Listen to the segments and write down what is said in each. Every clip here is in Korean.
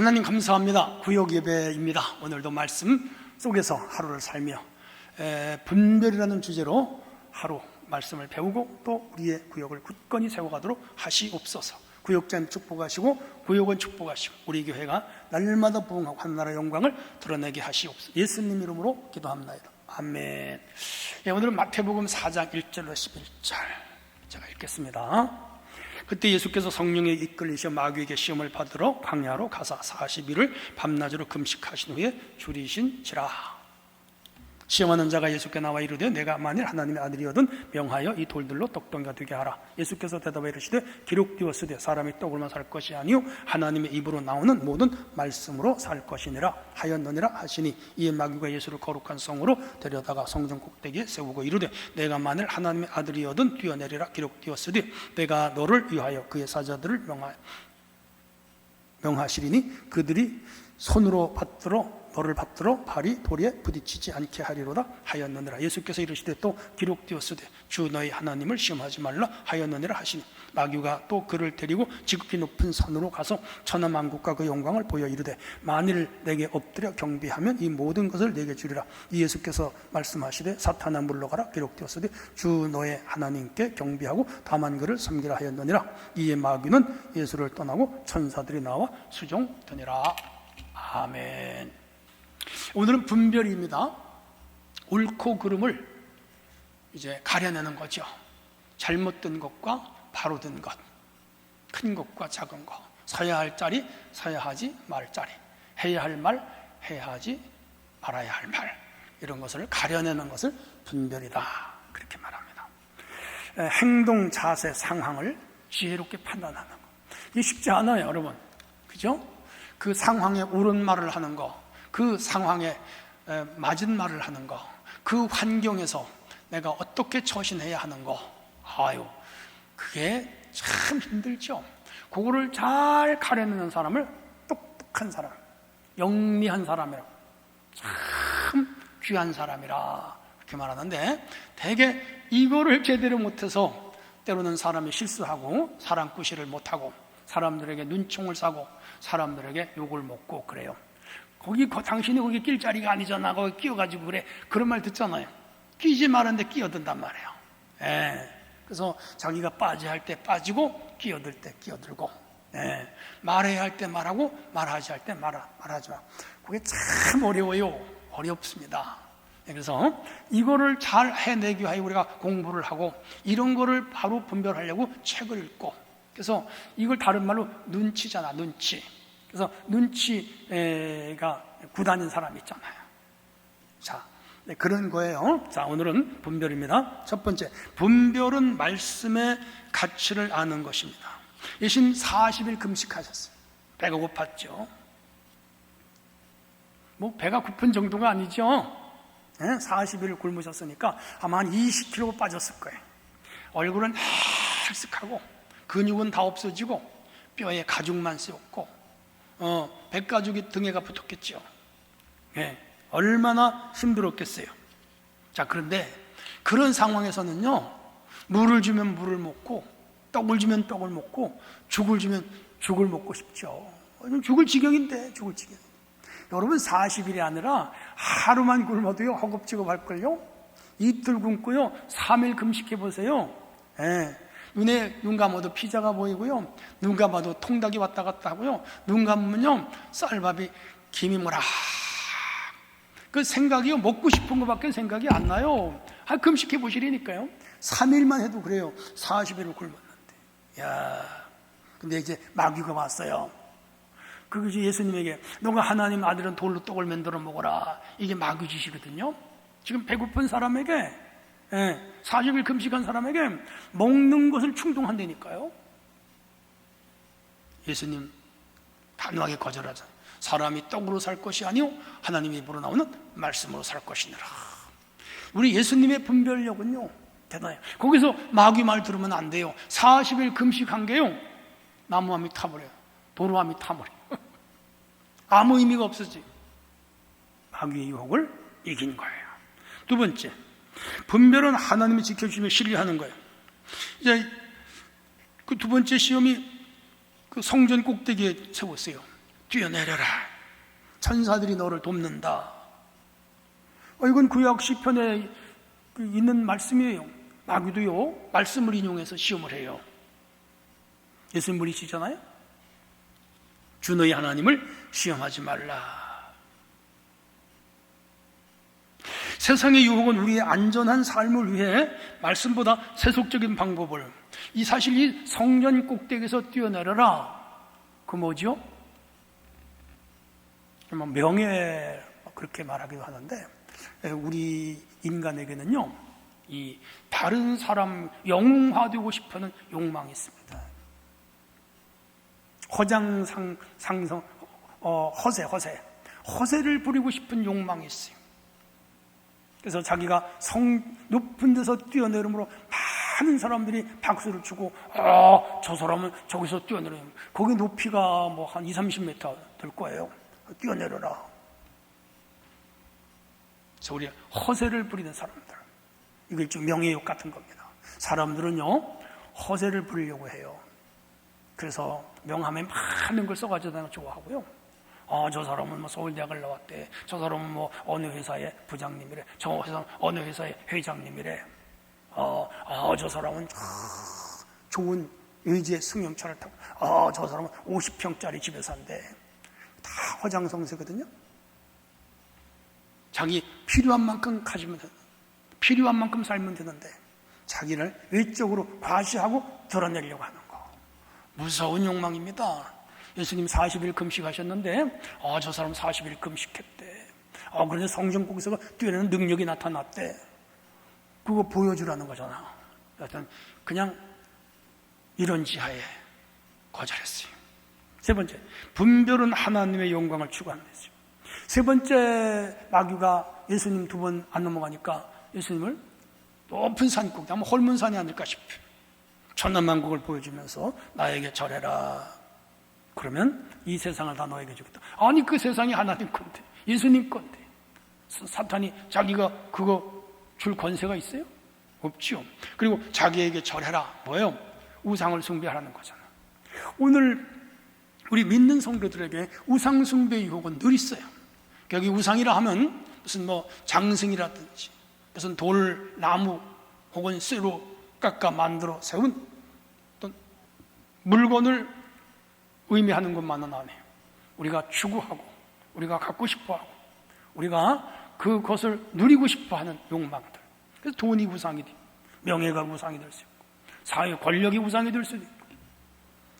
하나님 감사합니다. 구역 예배입니다. 오늘도 말씀 속에서 하루를 살며 에, 분별이라는 주제로 하루 말씀을 배우고 또 우리의 구역을 굳건히 세워가도록 하시옵소서. 구역장 축복하시고 구역은 축복하시고 우리 교회가 날마다 부흥하고 하나나라 영광을 드러내게 하시옵소서. 예수님 이름으로 기도합니다. 아멘. 예, 오늘은 마태복음 4장 1절로 11절 제가 읽겠습니다. 그때 예수께서 성령에 이끌리셔 마귀에게 시험을 받으러 광야로 가사 40일을 밤낮으로 금식하신 후에 줄이신지라 시험하는 자가 예수께 나와 이르되 내가 만일 하나님의 아들이거든 명하여 이 돌들로 떡덩이가 되게 하라. 예수께서 대답하여 이르시되 기록되었으되 사람이 떡으로만 살 것이 아니요 하나님의 입으로 나오는 모든 말씀으로 살 것이니라 하였느니라 하시니 이에 마귀가 예수를 거룩한 성으로 데려다가 성전 꼭대기에 세우고 이르되 내가 만일 하나님의 아들이거든 뛰어내리라 기록되었으되 내가 너를 위하여 그의 사자들을 명하여 명하시리니 그들이 손으로 받들어 너를 받들어 발이 돌에 부딪히지 않게 하리로다 하였느니라. 예수께서 이르시되 또 기록되었으되 주 너희 하나님을 시험하지 말라 하였느니라 하시니 마귀가 또 그를 데리고 지극히 높은 산으로 가서 천하 만국과 그 영광을 보여 이르되 만일 내게 엎드려 경배하면 이 모든 것을 내게 주리라. 이 예수께서 말씀하시되 사탄아 물러가라 기록되었으되 주 너의 하나님께 경배하고 다만 그를 섬기라 하였느니라. 이에 마귀는 예수를 떠나고 천사들이 나와 수종되니라. 아멘. 오늘은 분별입니다. 옳고 그름을 이제 가려내는 거죠. 잘못된 것과 바로된 것, 큰 것과 작은 것, 서야 할 자리, 서야 하지 말 자리, 해야 할 말, 해야 하지 말아야 할 말, 이런 것을 가려내는 것을 분별이다. 그렇게 말합니다. 에, 행동, 자세, 상황을 지혜롭게 판단하는 것. 이게 쉽지 않아요, 여러분. 그죠? 그 상황에 옳은 말을 하는 거, 그 상황에 맞은 말을 하는 거, 그 환경에서 내가 어떻게 처신해야 하는 거, 아유, 그게 참 힘들죠. 그거를 잘 가려내는 사람을 똑똑한 사람, 영리한 사람이라, 참 귀한 사람이라 그렇게 말하는데, 대개 이거를 제대로 못해서 때로는 사람이 실수하고 사랑꾸시를 못하고 사람들에게 눈총을 싸고 사람들에게 욕을 먹고 그래요. 거기 당신이 거기 낄 자리가 아니잖아. 거기 끼어가지고 그래. 그런 말 듣잖아요. 끼지 말는데 끼어든단 말이에요. 예. 그래서 자기가 빠져야 할때 빠지고 끼어들 때 끼어들고 예. 말해야 할 때 말하고 말하지 할 때 말, 말하지 마. 그게 참 어려워요. 어렵습니다. 예, 그래서 이거를 잘 해내기 위해 우리가 공부를 하고 이런 거를 바로 분별하려고 책을 읽고 그래서 이걸 다른 말로 눈치잖아, 눈치. 그래서 눈치가 구단인 사람 있잖아요. 자, 네, 그런 거예요. 자, 오늘은 분별입니다. 첫 번째, 분별은 말씀의 가치를 아는 것입니다. 예수님 40일 금식하셨어요. 배가 고팠죠. 뭐, 배가 고픈 정도가 아니죠. 네? 40일 굶으셨으니까 아마 한 20kg 빠졌을 거예요. 얼굴은 헬쓱하고, 근육은 다 없어지고, 뼈에 가죽만 씌웠고, 어, 백가죽이 등에가 붙었겠죠. 예, 얼마나 힘들었겠어요. 자, 그런데 그런 상황에서는요, 물을 주면 물을 먹고, 떡을 주면 떡을 먹고, 죽을 주면 죽을 먹고 싶죠. 죽을 지경인데, 죽을 지경. 여러분 40일이 아니라 하루만 굶어도요, 허겁지겁 할걸요? 이틀 굶고요, 3일 금식해 보세요. 예. 눈에 눈 감아도 피자가 보이고요. 눈 감아도 통닭이 왔다 갔다 하고요. 눈 감으면요. 쌀밥이 김이 뭐라. 그 생각이요. 먹고 싶은 것밖에 생각이 안 나요. 아, 금식해 보시라니까요. 3일만 해도 그래요. 40일을 굶었는데. 야 근데 이제 마귀가 왔어요. 그것이 예수님에게 너가 하나님 아들은 돌로 떡을 만들어 먹어라. 이게 마귀 짓이거든요. 지금 배고픈 사람에게 예, 40일 금식한 사람에게 먹는 것을 충동한다니까요. 예수님 단호하게 거절하자. 사람이 떡으로 살 것이 아니요 하나님의 입으로 나오는 말씀으로 살 것이니라. 우리 예수님의 분별력은요 대단해요. 거기서 마귀 말 들으면 안 돼요. 40일 금식한 게요 나무함이 타버려요. 도로함이 타버려요. 아무 의미가 없어지. 마귀의 유혹을 이긴 거예요. 두 번째 분별은 하나님이 지켜주시며 신뢰하는 거예요. 이제 그 두 번째 시험이 그 성전 꼭대기에 세웠어요. 뛰어내려라. 천사들이 너를 돕는다. 어, 이건 구약 시편에 그 있는 말씀이에요. 마귀도요 말씀을 인용해서 시험을 해요. 예수님 물리시잖아요. 주 너희 하나님을 시험하지 말라. 세상의 유혹은 우리의 안전한 삶을 위해 말씀보다 세속적인 방법을 이 사실 이 성전 꼭대기에서 뛰어내려라. 그 뭐죠? 뭐 명예 그렇게 말하기도 하는데 우리 인간에게는요 이 다른 사람 영웅화되고 싶어하는 욕망이 있습니다. 허장상 상성 어, 허세 허세 허세를 부리고 싶은 욕망이 있어요. 그래서 자기가 성 높은 데서 뛰어내림으로 많은 사람들이 박수를 치고 아, 저 사람은 저기서 뛰어내려요. 거기 높이가 뭐 한 2, 30m 될 거예요. 뛰어내려라. 그래서 우리 허세를 부리는 사람들. 이거 일종 명예욕 같은 겁니다. 사람들은요, 허세를 부리려고 해요. 그래서 명함에 많은 걸 써가지고 좋아하고요. 아, 저 사람은 뭐 서울대학을 나왔대. 저 사람은 뭐 어느 회사의 부장님이래. 저 회사는 어느 회사의 회장님이래. 어, 아, 저 사람은 좋은 의지의 승용차를 타고, 아, 저 사람은 50평짜리 집에 산대. 다 허장성세거든요. 자기 필요한 만큼 가지면 돼. 필요한 만큼 살면 되는데, 자기를 외적으로 과시하고 드러내려고 하는 거. 무서운 욕망입니다. 예수님 40일 금식하셨는데, 아, 저 사람 40일 금식했대. 아, 그런데 성전국에서 뛰어내는 능력이 나타났대. 그거 보여주라는 거잖아. 여하튼, 그냥 이런 지하에 거절했어요. 세 번째, 분별은 하나님의 영광을 거죠. 세 번째, 마귀가 예수님 두 번 안 넘어가니까 예수님을 높은 산 꼭대, 아마 홀문산이 아닐까 싶어요. 천남만국을 보여주면서 나에게 절해라. 그러면 이 세상을 다 너에게 주겠다. 아니 그 세상이 하나님 건데 예수님 건데 사탄이 자기가 그거 줄 권세가 있어요? 없지요. 그리고 자기에게 절해라. 뭐예요? 우상을 숭배하라는 거잖아. 오늘 우리 믿는 성도들에게 우상 숭배 유혹은 늘 있어요. 여기 우상이라 하면 무슨 뭐 장승이라든지 무슨 돌, 나무 혹은 쇠로 깎아 만들어 세운 어떤 물건을 의미하는 것만은 아니에요. 우리가 추구하고 우리가 갖고 싶어 하고 우리가 그것을 누리고 싶어 하는 욕망들. 그래서 돈이 우상이 돼. 명예가 우상이 될 수 있고 사회 권력이 우상이 될 수도 있고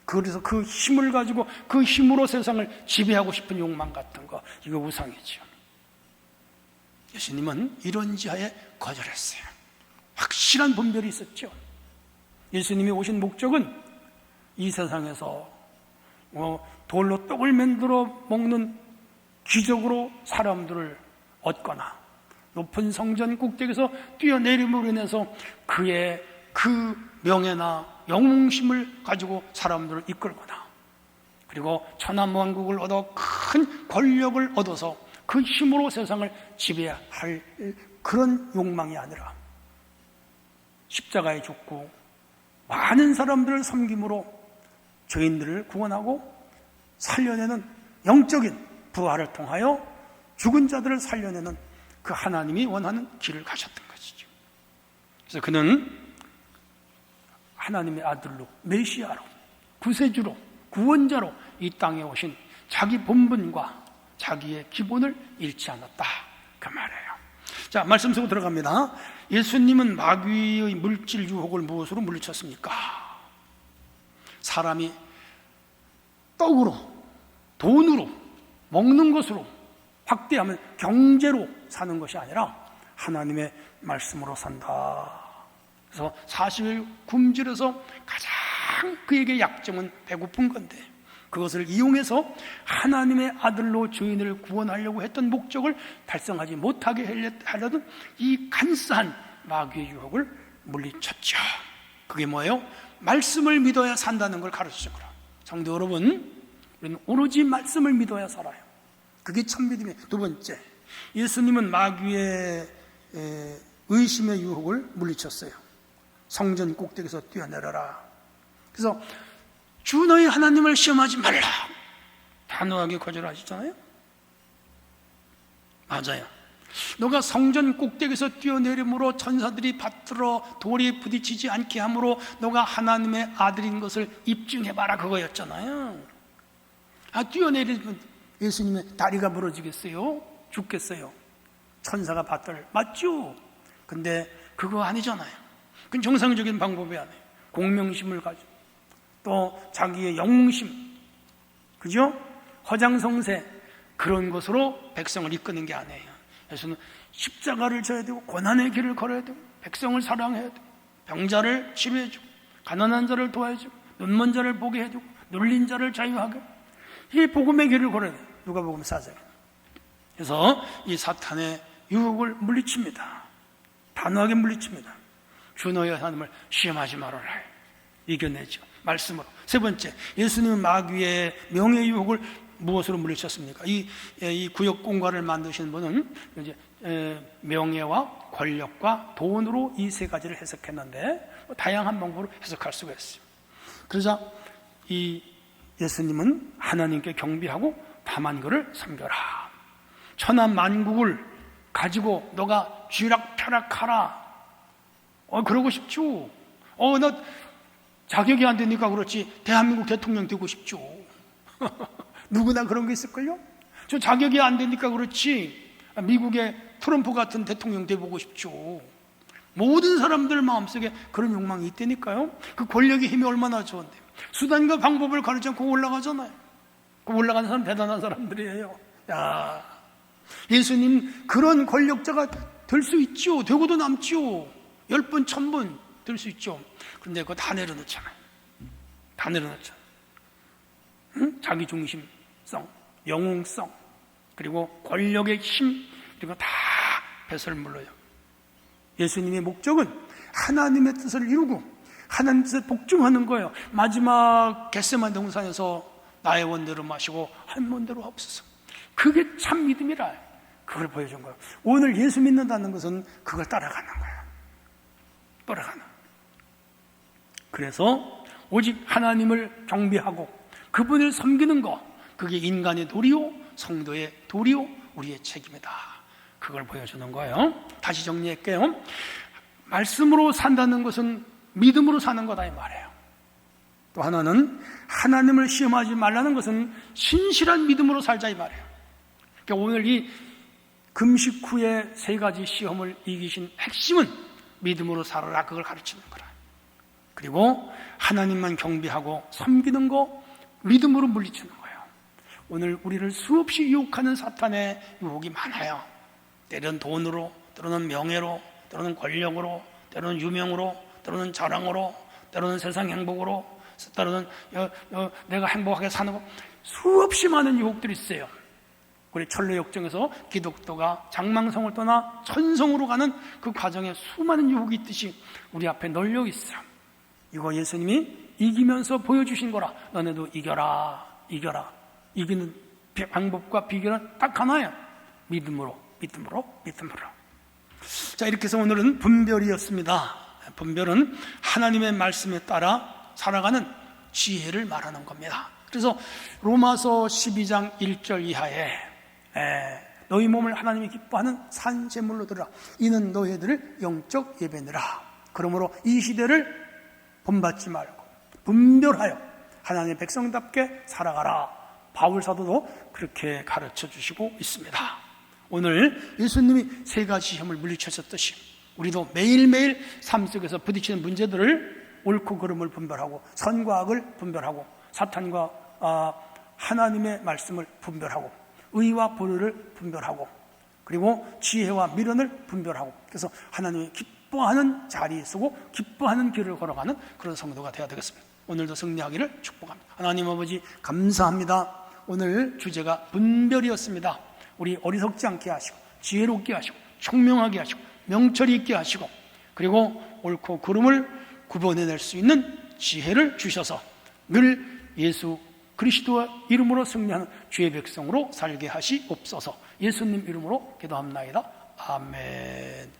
그래서 그 힘을 가지고 그 힘으로 세상을 지배하고 싶은 욕망 같은 거 이거 우상이죠. 예수님은 이런 지하에 거절했어요. 확실한 분별이 있었죠. 예수님이 오신 목적은 이 세상에서 뭐 돌로 떡을 만들어 먹는 기적으로 사람들을 얻거나 높은 성전 꼭대기에서 뛰어내림으로 인해서 그의 그 명예나 영웅심을 가지고 사람들을 이끌거나 그리고 천하만국을 얻어 큰 권력을 얻어서 그 힘으로 세상을 지배할 그런 욕망이 아니라 십자가에 죽고 많은 사람들을 섬김으로 죄인들을 구원하고 살려내는 영적인 부활을 통하여 죽은 자들을 살려내는 그 하나님이 원하는 길을 가셨던 것이죠. 그래서 그는 하나님의 아들로 메시아로 구세주로 구원자로 이 땅에 오신 자기 본분과 자기의 기본을 잃지 않았다 그 말이에요. 자 말씀 속으로 들어갑니다. 예수님은 마귀의 물질 유혹을 무엇으로 물리쳤습니까? 사람이 떡으로 돈으로 먹는 것으로 확대하면 경제로 사는 것이 아니라 하나님의 말씀으로 산다. 그래서 40일 굶주려서 가장 그에게 약점은 배고픈 건데 그것을 이용해서 하나님의 아들로 죄인을 구원하려고 했던 목적을 달성하지 못하게 하려던 이 간사한 마귀의 유혹을 물리쳤죠. 그게 뭐예요? 말씀을 믿어야 산다는 걸 가르치죠. 성도 여러분, 우리는 오로지 말씀을 믿어야 살아요. 그게 참 믿음이에요. 두 번째, 예수님은 마귀의 의심의 유혹을 물리쳤어요. 성전 꼭대기에서 뛰어내려라. 그래서 주 너희 하나님을 시험하지 말라. 단호하게 거절하시잖아요. 맞아요. 너가 성전 꼭대기에서 뛰어내림으로 천사들이 받들어 돌이 부딪히지 않게 함으로 너가 하나님의 아들인 것을 입증해봐라 그거였잖아요. 아 뛰어내리면 예수님의 다리가 부러지겠어요? 죽겠어요? 천사가 받들 맞죠? 근데 그거 아니잖아요. 그건 정상적인 방법이 아니에요. 공명심을 가지고 또 자기의 영웅심, 그죠? 허장성세 그런 것으로 백성을 이끄는 게 아니에요. 예수는 십자가를 져야 되고 고난의 길을 걸어야 되고 백성을 사랑해야 되고 병자를 치료해주고 가난한 자를 도와주고 눈먼 자를 보게 해주고 눌린 자를 자유하게 이 복음의 길을 걸어야 돼요. 누가 복음 사장. 그래서 이 사탄의 유혹을 물리칩니다. 단호하게 물리칩니다. 주 너의 하나님을 시험하지 말아라. 이겨내죠. 말씀으로. 세 번째, 예수님은 마귀의 명예 유혹을 무엇으로 물리쳤습니까? 이, 이 구역 공과를 만드신 분은 이제 명예와 권력과 돈으로 이 세 가지를 해석했는데 뭐 다양한 방법으로 해석할 수가 있어요. 그러자 이 예수님은 하나님께 경비하고 다만 그를 섬겨라. 천한 만국을 가지고 너가 쥐락펴락하라. 어 그러고 싶죠. 어나 자격이 안 되니까 그렇지 대한민국 대통령 되고 싶죠. 누구나 그런 게 있을걸요? 저 자격이 안 되니까 그렇지 미국의 트럼프 같은 대통령 돼보고 싶죠. 모든 사람들 마음속에 그런 욕망이 있다니까요. 그 권력의 힘이 얼마나 좋은데 수단과 방법을 가르치 않고 올라가잖아요. 그 올라가는 사람 대단한 사람들이에요. 야, 예수님 그런 권력자가 될 수 있죠. 되고도 남죠. 열 번, 천 번 될 수 있죠. 그런데 그거 다 내려놓잖아요. 다 내려놓잖아요. 응? 자기 중심 성, 영웅성, 그리고 권력의 힘, 그리고 다 배설 물러요. 예수님의 목적은 하나님의 뜻을 이루고 하나님 뜻에 복종하는 거예요. 마지막 겟세만 동산에서 나의 원대로 마시고 한 원대로 없어서 그게 참 믿음이라 그걸 보여준 거예요. 오늘 예수 믿는다는 것은 그걸 따라가는 거예요. 따라가는. 그래서 오직 하나님을 경배하고 그분을 섬기는 것 그게 인간의 도리요 성도의 도리요 우리의 책임이다. 그걸 보여주는 거예요. 다시 정리할게요. 말씀으로 산다는 것은 믿음으로 사는 거다 이 말이에요. 또 하나는 하나님을 시험하지 말라는 것은 신실한 믿음으로 살자 이 말이에요. 그러니까 오늘 이 금식 후에 세 가지 시험을 이기신 핵심은 믿음으로 살아라 그걸 가르치는 거라. 그리고 하나님만 경배하고 섬기는 거 믿음으로 물리치는 거예요. 오늘 우리를 수없이 유혹하는 사탄의 유혹이 많아요. 때로는 돈으로, 때로는 명예로, 때로는 권력으로, 때로는 유명으로, 때로는 자랑으로, 때로는 세상 행복으로, 때로는 여, 여, 내가 행복하게 사는 거 수없이 많은 유혹들이 있어요. 우리 철로 역정에서 기독교가 장망성을 떠나 천성으로 가는 그 과정에 수많은 유혹이 있듯이 우리 앞에 널려 있어요. 이거 예수님이 이기면서 보여주신 거라. 너네도 이겨라, 이겨라. 이기는 방법과 비결은 딱 하나야. 믿음으로, 믿음으로, 믿음으로. 자, 이렇게 해서 오늘은 분별이었습니다. 분별은 하나님의 말씀에 따라 살아가는 지혜를 말하는 겁니다. 그래서 로마서 12장 1절 이하에 에, 너희 몸을 하나님이 기뻐하는 산재물로 들으라. 이는 너희들을 영적 예배느라. 그러므로 이 시대를 본받지 말고 분별하여 하나님의 백성답게 살아가라. 바울 사도도 그렇게 가르쳐 주시고 있습니다. 오늘 예수님이 세 가지 시험을 물리쳤었듯이 우리도 매일매일 삶 속에서 부딪히는 문제들을 옳고 그름을 분별하고 선과 악을 분별하고 사탄과 아, 하나님의 말씀을 분별하고 의와 불의를 분별하고 그리고 지혜와 미련을 분별하고 그래서 하나님이 기뻐하는 자리에 서고 기뻐하는 길을 걸어가는 그런 성도가 되어야 되겠습니다. 오늘도 승리하기를 축복합니다. 하나님 아버지 감사합니다. 오늘 주제가 분별이었습니다. 우리 어리석지 않게 하시고 지혜롭게 하시고 총명하게 하시고 명철이 있게 하시고 그리고 옳고 그름을 구분해낼 수 있는 지혜를 주셔서 늘 예수 그리스도의 이름으로 승리하는 주의 백성으로 살게 하시옵소서 예수님 이름으로 기도합나이다. 아멘.